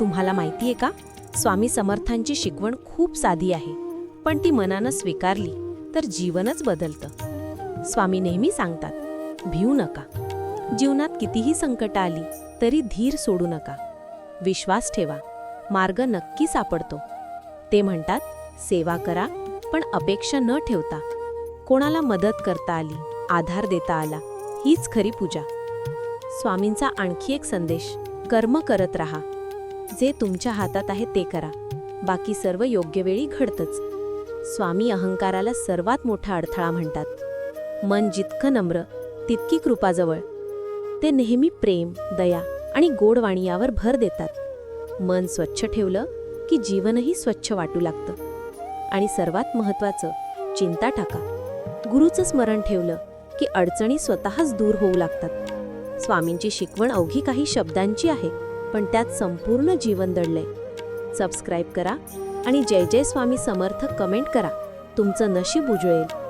तुम्हाला माहितीये का? स्वामी समर्थांची शिकवण खूप साधी आहे. पण ती मनानं स्वीकारली तर जीवनच बदलतं. स्वामी नेहमी सांगतात भिऊ नका. जीवनात कितीही संकट आली तरी धीर सोडू नका. विश्वास ठेवा. मार्ग नक्की सापडतो. ते म्हणतात सेवा करा पण अपेक्षा न ठेवता. कोणाला मदत करता आली आधार देता आला हीच खरी पूजा. स्वामींचा आणखी एक संदेश कर्म करत राहा. जे तुमच्या हातात आहे ते करा. बाकी सर्व योग्य वेळी घडतंच. स्वामी अहंकाराला सर्वात मोठा अडथळा म्हणतात. मन जितकं नम्र तितकी कृपाजवळ. ते नेहमी प्रेम दया आणि गोडवाणी यावर भर देतात. मन स्वच्छ ठेवलं की जीवनही स्वच्छ वाटू लागतं. आणि सर्वात महत्त्वाचं चिंता टाका. गुरुचं स्मरण ठेवलं की अडचणी स्वतःच दूर होऊ लागतात. स्वामींची शिकवण अवघी काही शब्दांची आहे. पण त्यात संपूर्ण जीवन दडले सबस्क्राईब करा आणि जय जय स्वामी समर्थ कमेंट करा. तुमचं नशीब उजळेल.